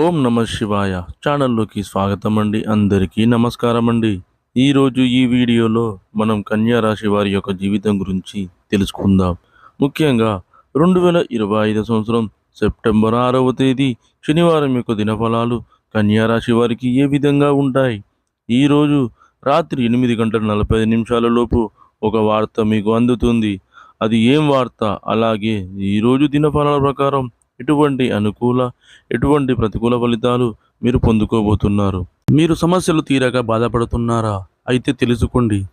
ఓం నమ శివాయ. ఛానల్లోకి స్వాగతం అండి అందరికీ నమస్కారం అండి ఈరోజు ఈ వీడియోలో మనం కన్యా రాశి వారి యొక్క జీవితం గురించి తెలుసుకుందాం. ముఖ్యంగా రెండు వేల ఇరవై ఐదు సంవత్సరం సెప్టెంబర్ ఆరవ తేదీ శనివారం యొక్క దినఫలాలు కన్యా రాశి వారికి ఏ విధంగా ఉంటాయి? ఈరోజు రాత్రి ఎనిమిది గంటల నలభై నిమిషాలలోపు నిమిషాల లోపు ఒక వార్త మీకు అందుతుంది. అది ఏం వార్త? అలాగే ఈరోజు దినఫలాల ప్రకారం ఎటువంటి అనుకూల ఎటువంటి ప్రతికూల ఫలితాలు మీరు పొందుకోబోతున్నారు? మీరు సమస్యలు తీరక బాధపడుతున్నారా? అయితే తెలుసుకోండి.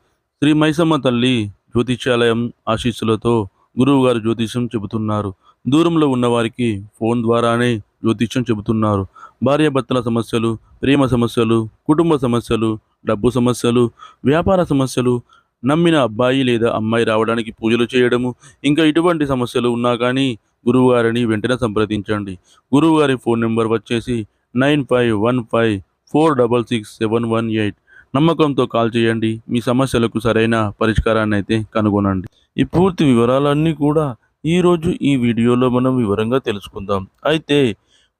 శ్రీ మైసమ్మ తల్లి జ్యోతిష్యాలయం ఆశీస్సులతో గురువు గారు జ్యోతిష్యం చెబుతున్నారు. దూరంలో ఉన్నవారికి ఫోన్ ద్వారానే జ్యోతిష్యం చెబుతున్నారు. భార్యాభర్తల సమస్యలు ప్రేమ సమస్యలు కుటుంబ సమస్యలు డబ్బు సమస్యలు వ్యాపార సమస్యలు నమ్మిన అబ్బాయి లేదా అమ్మాయి రావడానికి పూజలు చేయడము ఇంకా ఇటువంటి సమస్యలు ఉన్నా కానీ గురువుగారిని వెంటనే సంప్రదించండి. గురువుగారి ఫోన్ నెంబర్ వచ్చేసి nine five one five four double six seven one eight. నమ్మకంతో కాల్ చేయండి మీ సమస్యలకు సరైన పరిష్కారాన్ని అయితే కనుగొనండి. ఈ పూర్తి వివరాలన్నీ కూడా ఈరోజు ఈ వీడియోలో మనం వివరంగా తెలుసుకుందాం. అయితే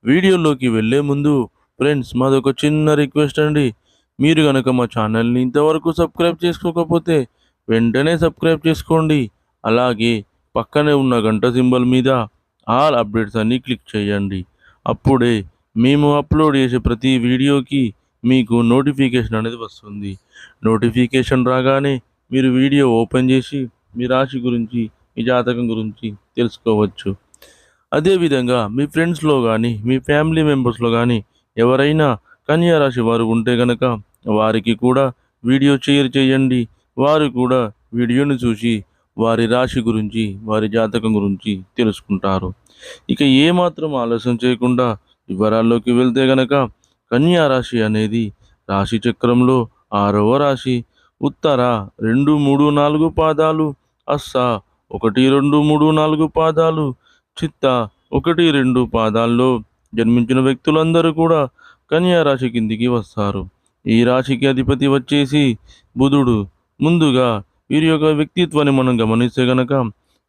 వీడియోలోకి వెళ్ళే ముందు ఫ్రెండ్స్ మాదొక చిన్న రిక్వెస్ట్ అండి. మీరు కనుక మా ఛానల్ని ఇంతవరకు సబ్స్క్రైబ్ చేసుకోకపోతే వెంటనే సబ్స్క్రైబ్ చేసుకోండి. అలాగే పక్కనే ఉన్న గంట సింబల్ మీద ఆల్ అప్డేట్స్ అన్ని క్లిక్ చేయండి. అప్పుడే మేము అప్లోడ్ చేసే ప్రతి వీడియోకి మీకు నోటిఫికేషన్ అనేది వస్తుంది. నోటిఫికేషన్ రాగానే మీరు వీడియో ఓపెన్ చేసి మీ రాశి గురించి మీ జాతకం గురించి తెలుసుకోవచ్చు. అదేవిధంగా మీ ఫ్రెండ్స్లో కానీ మీ ఫ్యామిలీ మెంబర్స్లో కానీ ఎవరైనా కన్యా రాశి వారు ఉంటే కనుక వారికి కూడా వీడియో షేర్ చేయండి. వారు కూడా వీడియోని చూసి వారి రాశి గురించి వారి జాతకం గురించి తెలుసుకుంటారు. ఇక ఏమాత్రం ఆలస్యం చేయకుండా వివరాల్లోకి వెళ్తే గనక కన్యా రాశి అనేది రాశి చక్రంలో ఆరవ రాశి. ఉత్తర రెండు మూడు నాలుగు పాదాలు అస్స ఒకటి రెండు మూడు నాలుగు పాదాలు చిత్త ఒకటి రెండు పాదాల్లో జన్మించిన వ్యక్తులందరూ కూడా కన్యా రాశి కిందికి వస్తారు. ఈ రాశికి అధిపతి వచ్చేసి బుధుడు. ముందుగా వీరి యొక్క వ్యక్తిత్వాన్ని మనం గమనిస్తే గనక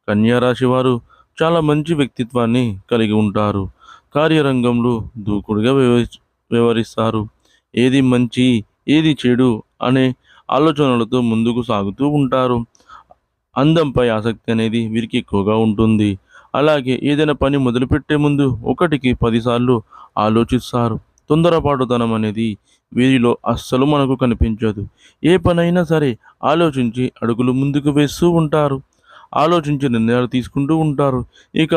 కన్యా రాశి వారు చాలా మంచి వ్యక్తిత్వాన్ని కలిగి ఉంటారు. కార్యరంగంలో దూకుడుగా వ్యవహరి వ్యవహరిస్తారు. ఏది మంచి ఏది చెడు అనే ఆలోచనలతో ముందుకు సాగుతూ ఉంటారు. అందంపై ఆసక్తి అనేది వీరికి ఎక్కువగా ఉంటుంది. అలాగే ఏదైనా పని మొదలుపెట్టే ముందు ఒకటికి పదిసార్లు ఆలోచిస్తారు. తొందరపాటుతనం అనేది వీరిలో అస్సలు మనకు కనిపించదు. ఏ పనైనా సరే ఆలోచించి అడుగులు ముందుకు వేస్తూ ఉంటారు. ఆలోచించి నిర్ణయాలు తీసుకుంటూ ఉంటారు. ఇక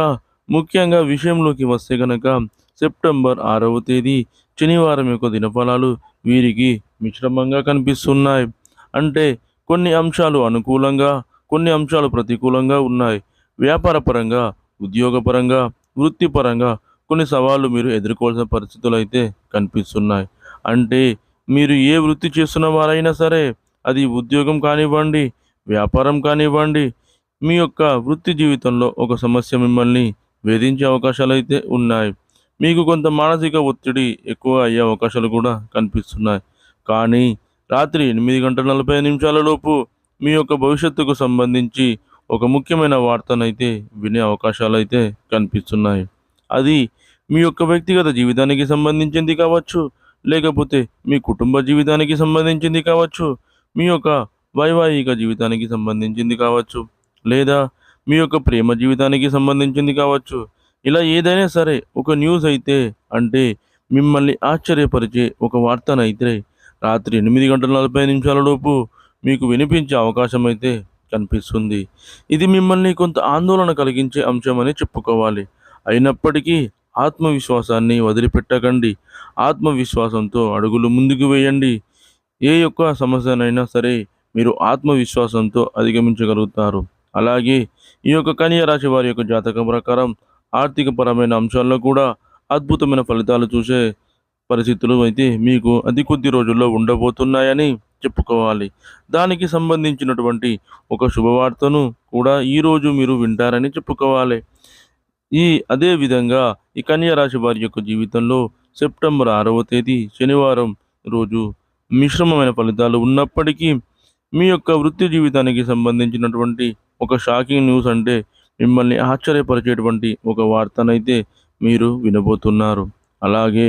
ముఖ్యంగా విషయంలోకి వస్తే గనక సెప్టెంబర్ ఆరవ తేదీ శనివారం యొక్క దినఫలాలు వీరికి మిశ్రమంగా కనిపిస్తున్నాయి. అంటే కొన్ని అంశాలు అనుకూలంగా కొన్ని అంశాలు ప్రతికూలంగా ఉన్నాయి. వ్యాపారపరంగా ఉద్యోగపరంగా వృత్తిపరంగా కొన్ని సవాళ్ళు మీరు ఎదుర్కోవాల్సిన పరిస్థితులు అయితే కనిపిస్తున్నాయి. అంటే మీరు ఏ వృత్తి చేస్తున్న వారైనా సరే అది ఉద్యోగం కానివ్వండి వ్యాపారం కానివ్వండి మీ యొక్క వృత్తి జీవితంలో ఒక సమస్య మిమ్మల్ని వేధించే అవకాశాలు అయితే ఉన్నాయి. మీకు కొంత మానసిక ఒత్తిడి ఎక్కువ అయ్యే అవకాశాలు కూడా కనిపిస్తున్నాయి. కానీ రాత్రి ఎనిమిది గంటల నలభై నిమిషాల లోపు మీ యొక్క భవిష్యత్తుకు సంబంధించి ఒక ముఖ్యమైన వార్తనైతే వినే అవకాశాలు అయితే కనిపిస్తున్నాయి. అది మీ యొక్క వ్యక్తిగత జీవితానికి సంబంధించింది కావచ్చు లేకపోతే మీ కుటుంబ జీవితానికి సంబంధించింది కావచ్చు మీ యొక్క వైవాహిక జీవితానికి సంబంధించింది కావచ్చు లేదా మీ యొక్క ప్రేమ జీవితానికి సంబంధించింది కావచ్చు. ఇలా ఏదైనా సరే ఒక న్యూస్ అయితే అంటే మిమ్మల్ని ఆశ్చర్యపరిచే ఒక వార్తనైతే రాత్రి ఎనిమిది గంటల నలభై నిమిషాల లోపు మీకు వినిపించే అవకాశం అయితే కనిపిస్తుంది. ఇది మిమ్మల్ని కొంత ఆందోళన కలిగించే అంశమని చెప్పుకోవాలి. అయినప్పటికీ ఆత్మవిశ్వాసాన్ని వదిలిపెట్టకండి. ఆత్మవిశ్వాసంతో అడుగులు ముందుకు వేయండి. ఏ యొక్క సమస్యనైనా సరే మీరు ఆత్మవిశ్వాసంతో అధిగమించగలుగుతారు. అలాగే ఈ యొక్క కన్య రాశి వారి యొక్క జాతకం ప్రకారం ఆర్థికపరమైన అంశాల్లో కూడా అద్భుతమైన ఫలితాలు చూసే పరిస్థితులు అయితే మీకు అతి కొద్ది రోజుల్లో ఉండబోతున్నాయని చెప్పుకోవాలి. దానికి సంబంధించినటువంటి ఒక శుభవార్తను కూడా ఈరోజు మీరు వింటారని చెప్పుకోవాలి. ఈ అదే విధంగా ఈ కన్యా రాశి వారి యొక్క జీవితంలో సెప్టెంబర్ ఆరవ తేదీ శనివారం రోజు మిశ్రమమైన ఫలితాలు ఉన్నప్పటికీ మీ యొక్క వృత్తి జీవితానికి సంబంధించినటువంటి ఒక షాకింగ్ న్యూస్ అంటే మిమ్మల్ని ఆశ్చర్యపరిచేటువంటి ఒక వార్తనైతే మీరు వినబోతున్నారు. అలాగే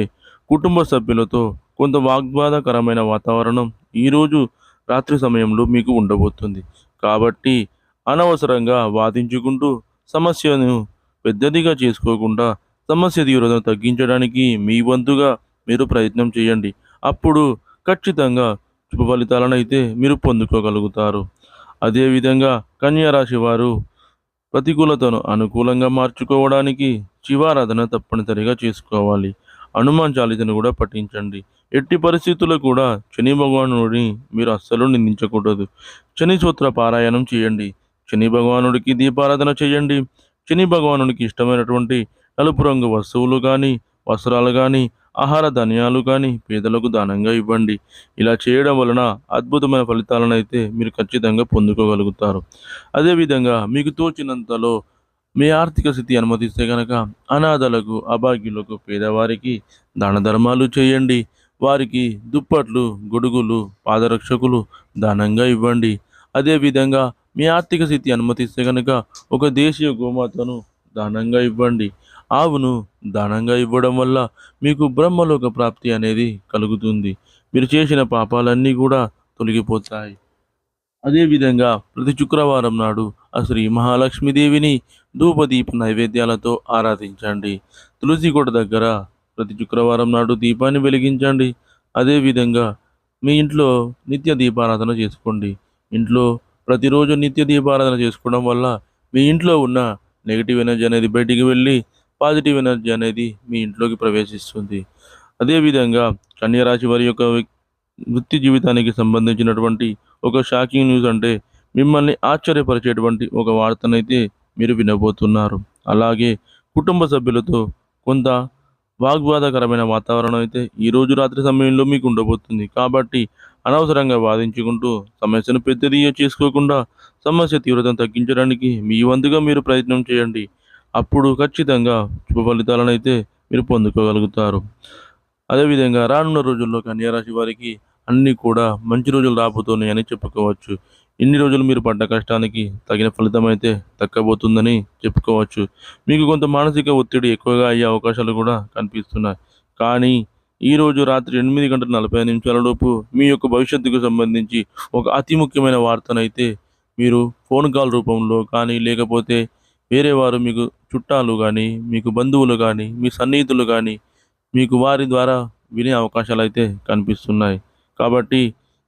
కుటుంబ సభ్యులతో కొంత వాగ్వాదకరమైన వాతావరణం ఈరోజు రాత్రి సమయంలో మీకు ఉండబోతుంది. కాబట్టి అనవసరంగా వాదించుకుంటూ సమస్యను పెద్దదిగా చేసుకోకుండా సమస్య తీవ్రతను తగ్గించడానికి మీ వంతుగా మీరు ప్రయత్నం చేయండి. అప్పుడు ఖచ్చితంగా శుభ ఫలితాలను అయితే మీరు పొందుకోగలుగుతారు. అదేవిధంగా కన్యారాశి వారు ప్రతికూలతను అనుకూలంగా మార్చుకోవడానికి శివారాధన తప్పనిసరిగా చేసుకోవాలి. హనుమాన్ చాలీసను కూడా పఠించండి. ఎట్టి పరిస్థితుల్లో కూడా శని భగవానుడిని మీరు అస్సలు నిందించకూడదు. శని సూత్ర పారాయణం చేయండి. శని భగవానుడికి దీపారాధన చేయండి. శని భగవానునికి ఇష్టమైనటువంటి నలుపు రంగు వస్తువులు కానీ వస్త్రాలు కానీ ఆహార ధాన్యాలు కానీ పేదలకు దానంగా ఇవ్వండి. ఇలా చేయడం వలన అద్భుతమైన ఫలితాలను అయితే మీరు ఖచ్చితంగా పొందుకోగలుగుతారు. అదేవిధంగా మీకు తోచినంతలో మీ ఆర్థిక స్థితి అనుమతిస్తే కనుక అనాథలకు అభాగ్యులకు పేదవారికి దాన ధర్మాలు చేయండి. వారికి దుప్పట్లు గొడుగులు పాదరక్షకులు దానంగా ఇవ్వండి. అదేవిధంగా మీ ఆర్థిక స్థితి అనుమతిస్తే కనుక ఒక దేశీయ గోమాతను దానంగా ఇవ్వండి. ఆవును దానంగా ఇవ్వడం వల్ల మీకు బ్రహ్మలోక ప్రాప్తి అనేది కలుగుతుంది. మీరు చేసిన పాపాలన్నీ కూడా తొలగిపోతాయి. అదేవిధంగా ప్రతి శుక్రవారం నాడు ఆ శ్రీ మహాలక్ష్మీదేవిని ధూపదీప నైవేద్యాలతో ఆరాధించండి. తులసికోట దగ్గర ప్రతి శుక్రవారం నాడు దీపాన్ని వెలిగించండి. అదేవిధంగా మీ ఇంట్లో నిత్య దీపారాధన చేసుకోండి. ఇంట్లో ప్రతిరోజు నిత్య దీపారాధన చేసుకోవడం వల్ల మీ ఇంట్లో ఉన్న నెగిటివ్ ఎనర్జీ అనేది బయటికి వెళ్ళి పాజిటివ్ ఎనర్జీ అనేది మీ ఇంట్లోకి ప్రవేశిస్తుంది. అదేవిధంగా కన్యరాశి వారి యొక్క వృత్తి జీవితానికి సంబంధించినటువంటి ఒక షాకింగ్ న్యూస్ అంటే మిమ్మల్ని ఆశ్చర్యపరిచేటువంటి ఒక వార్తనైతే మీరు వినబోతున్నారు. అలాగే కుటుంబ సభ్యులతో కొంత వాగ్వాదకరమైన వాతావరణం అయితే ఈ రోజు రాత్రి సమయంలో మీకు ఉండబోతుంది. కాబట్టి అనవసరంగా వాదించుకుంటూ సమస్యను పెద్దది చేసుకోకుండా సమస్య తీవ్రతను తగ్గించడానికి మీ వంతుగా మీరు ప్రయత్నం చేయండి. అప్పుడు ఖచ్చితంగా శుభ ఫలితాలను అయితే మీరు పొందుకోగలుగుతారు. అదేవిధంగా రానున్న రోజుల్లో కన్యారాశి వారికి అన్నీ కూడా మంచి రోజులు రాబోతున్నాయని చెప్పుకోవచ్చు. ఇన్ని రోజులు మీరు పడ్డ కష్టానికి తగిన ఫలితం అయితే దక్కబోతుందని చెప్పుకోవచ్చు. మీకు కొంత మానసిక ఒత్తిడి ఎక్కువగా అయ్యే అవకాశాలు కూడా కనిపిస్తున్నాయి. కానీ ఈరోజు రాత్రి ఎనిమిది గంటల నలభై ఐదు నిమిషాల లోపు మీ యొక్క భవిష్యత్తుకు సంబంధించి ఒక అతి ముఖ్యమైన వార్తనైతే మీరు ఫోన్ కాల్ రూపంలో కానీ లేకపోతే వేరే వారు మీకు చుట్టాలు కానీ మీకు బంధువులు కానీ మీ సన్నిహితులు కానీ మీకు వారి ద్వారా వినే అవకాశాలు అయితే కనిపిస్తున్నాయి. కాబట్టి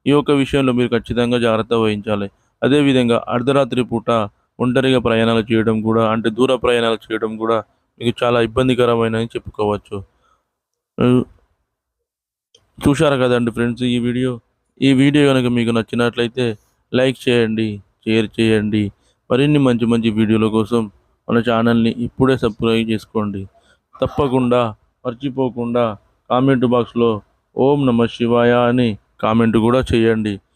ఈ యొక్క విషయంలో మీరు ఖచ్చితంగా జాగ్రత్త వహించాలి. అదేవిధంగా అర్ధరాత్రి పూట ఒంటరిగా ప్రయాణాలు చేయడం కూడా అంటే దూర ప్రయాణాలు చేయడం కూడా మీకు చాలా ఇబ్బందికరమైన చెప్పుకోవచ్చు. చూశారు కదండి ఫ్రెండ్స్ ఈ వీడియో? ఈ వీడియో కనుక మీకు నచ్చినట్లయితే లైక్ చేయండి షేర్ చేయండి. మరిన్ని మంచి మంచి వీడియోల కోసం మన ఛానల్ని ఇప్పుడే సబ్స్క్రైబ్ చేసుకోండి. తప్పకుండా మర్చిపోకుండా కామెంట్ బాక్స్లో ఓం నమ శివాయ అని కామెంట్ కూడా చేయండి.